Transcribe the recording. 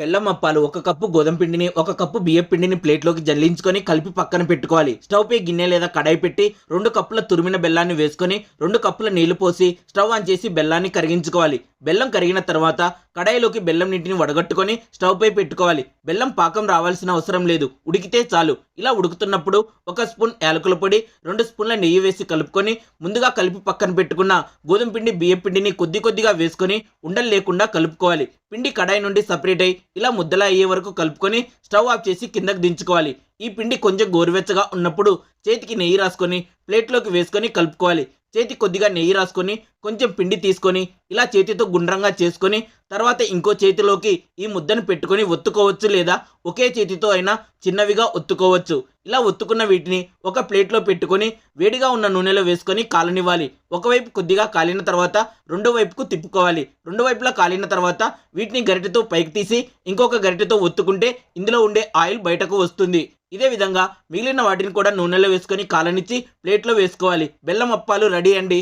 బెల్లం అప్పాలు ఒక కప్పు గోధుమ పిండిని ఒక కప్పు బియ్యం పిండిని ప్లేట్లోకి జల్లించుకొని కలిపి పక్కన పెట్టుకోవాలి. స్టవ్ పై గిన్నె లేదా కడాయి పెట్టి రెండు కప్పుల తురిమిన బెల్లాన్ని వేసుకొని రెండు కప్పుల నీళ్ళు పోసి స్టవ్ ఆన్ చేసి బెల్లాన్ని కరిగించుకోవాలి. బెల్లం కరిగిన తర్వాత కడాయిలోకి బెల్లం నీటిని వడగట్టుకొని స్టవ్ పై పెట్టుకోవాలి. బెల్లం పాకం రావాల్సిన అవసరం లేదు. ఉడికితే చాలు. ఇలా ఉడుకుతున్నప్పుడు ఒక స్పూన్ యాలకుల పొడి రెండు స్పూన్ల నెయ్యి వేసి కలుపుకొని ముందుగా కలిపి పక్కన పెట్టుకున్న గోధుమ పిండి బియ్యం పిండిని కొద్ది కొద్దిగా వేసుకొని ఉండలు లేకుండా కలుపుకోవాలి. పిండి కడాయి నుండి సపరేట్ అయ్యి ఇలా ముద్దలా అయ్యే వరకు కలుపుకొని స్టవ్ ఆఫ్ చేసి కిందకు దించుకోవాలి. ఈ పిండి కొంచెం గోరువెచ్చగా ఉన్నప్పుడు చేతికి నెయ్యి రాసుకొని ప్లేట్లోకి వేసుకొని కలుపుకోవాలి. చేతి కొద్దిగా నెయ్యి రాసుకొని కొంచెం పిండి తీసుకొని ఇలా చేతితో గుండ్రంగా చేసుకొని తర్వాత ఇంకో చేతిలోకి ఈ ముద్దను పెట్టుకొని ఒత్తుకోవచ్చు లేదా ఒకే చేతితో అయినా చిన్నవిగా ఒత్తుకోవచ్చు. ఇలా ఒత్తుకున్న వీటిని ఒక ప్లేట్లో పెట్టుకొని వేడిగా ఉన్న నూనెలో వేసుకొని కాలనివ్వాలి. ఒకవైపు కొద్దిగా కాలిన తర్వాత రెండో వైపుకు తిప్పుకోవాలి. రెండు వైపులా కాలిన తర్వాత వీటిని గరిటెతో పైకి తీసి ఇంకొక గరిటెతో ఒత్తుకుంటే ఇందులో ఉండే ఆయిల్ బయటకు వస్తుంది. ఇదే విధంగా మిగిలిన వాటిని కూడా నూనెలో వేసుకొని కాలనిచ్చి ప్లేట్లో వేసుకోవాలి. బెల్లం అప్పాలు రెడీ అండి.